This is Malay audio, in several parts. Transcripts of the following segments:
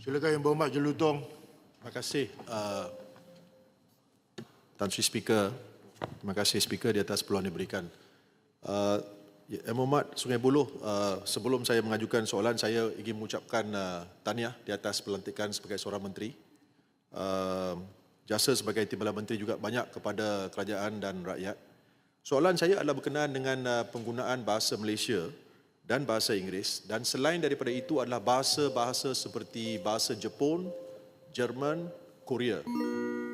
Silakan Yang Berhormat Jelutong. Terima kasih uh, Tan Sri Speaker. Terima kasih Speaker di atas peluang diberikan. Uh, Yang Berhormat Sungai Buloh, uh, sebelum saya mengajukan soalan, saya ingin mengucapkan uh, tahniah di atas pelantikan sebagai seorang menteri. Uh, jasa sebagai Timbalan Menteri juga banyak kepada kerajaan dan rakyat. Soalan saya adalah berkenaan dengan uh, penggunaan bahasa Malaysia dan bahasa Inggeris dan selain daripada itu adalah bahasa-bahasa seperti bahasa Jepun, Jerman, Korea.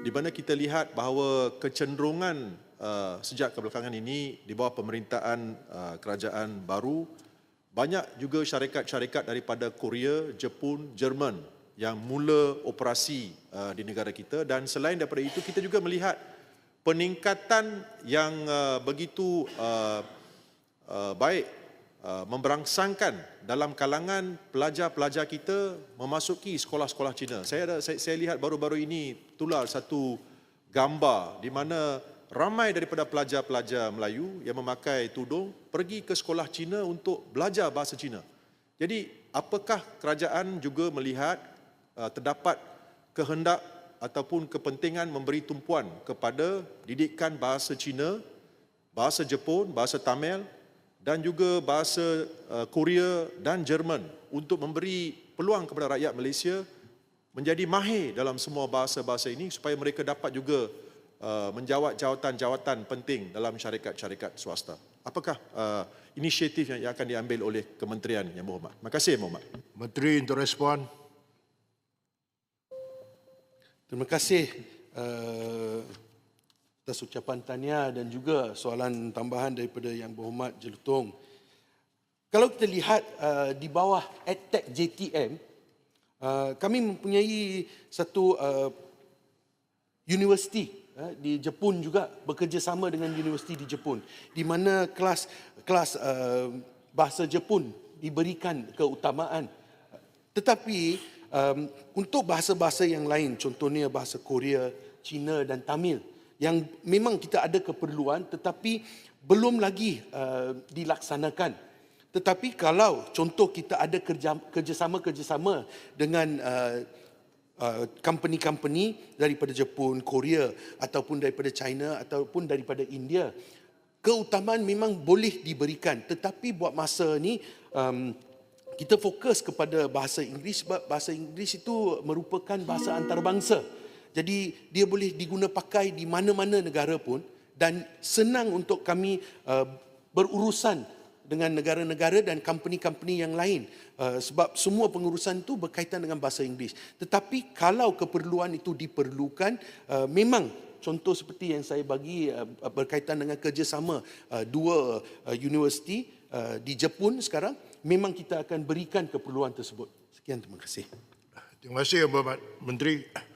Di mana kita lihat bahawa kecenderungan uh, sejak kebelakangan ini di bawah pemerintahan uh, kerajaan baru banyak juga syarikat-syarikat daripada Korea, Jepun, Jerman yang mula operasi uh, di negara kita dan selain daripada itu kita juga melihat peningkatan yang uh, begitu uh, uh, baik memberangsangkan dalam kalangan pelajar-pelajar kita memasuki sekolah-sekolah Cina. Saya ada saya, saya lihat baru-baru ini tular satu gambar di mana ramai daripada pelajar-pelajar Melayu yang memakai tudung pergi ke sekolah Cina untuk belajar bahasa Cina. Jadi, apakah kerajaan juga melihat uh, terdapat kehendak ataupun kepentingan memberi tumpuan kepada didikan bahasa Cina, bahasa Jepun, bahasa Tamil dan juga bahasa uh, Korea dan Jerman untuk memberi peluang kepada rakyat Malaysia menjadi mahir dalam semua bahasa-bahasa ini supaya mereka dapat juga uh, menjawat jawatan-jawatan penting dalam syarikat-syarikat swasta. Apakah uh, inisiatif yang, yang akan diambil oleh kementerian yang berhormat? Terima kasih, Yang Berhormat. Menteri untuk respon. Terima kasih uh, atas ucapan tahniah dan juga soalan tambahan daripada Yang Berhormat Jelutong. Kalau kita lihat uh, di bawah EdTech JTM, uh, kami mempunyai satu uh, universiti uh, di Jepun juga bekerjasama dengan universiti di Jepun di mana kelas kelas uh, bahasa Jepun diberikan keutamaan. Tetapi um, untuk bahasa-bahasa yang lain, contohnya bahasa Korea, Cina dan Tamil, yang memang kita ada keperluan tetapi belum lagi uh, dilaksanakan. Tetapi kalau contoh kita ada kerja, kerjasama-kerjasama dengan uh, uh, company-company daripada Jepun, Korea ataupun daripada China ataupun daripada India, keutamaan memang boleh diberikan. Tetapi buat masa ni um, kita fokus kepada bahasa Inggeris sebab bahasa Inggeris itu merupakan bahasa antarabangsa. Jadi dia boleh diguna pakai di mana-mana negara pun dan senang untuk kami uh, berurusan dengan negara-negara dan company-company yang lain uh, sebab semua pengurusan itu berkaitan dengan bahasa Inggeris. Tetapi kalau keperluan itu diperlukan uh, memang contoh seperti yang saya bagi uh, berkaitan dengan kerjasama uh, dua uh, universiti uh, di Jepun sekarang memang kita akan berikan keperluan tersebut. Sekian terima kasih. Terima kasih Berhormat Menteri.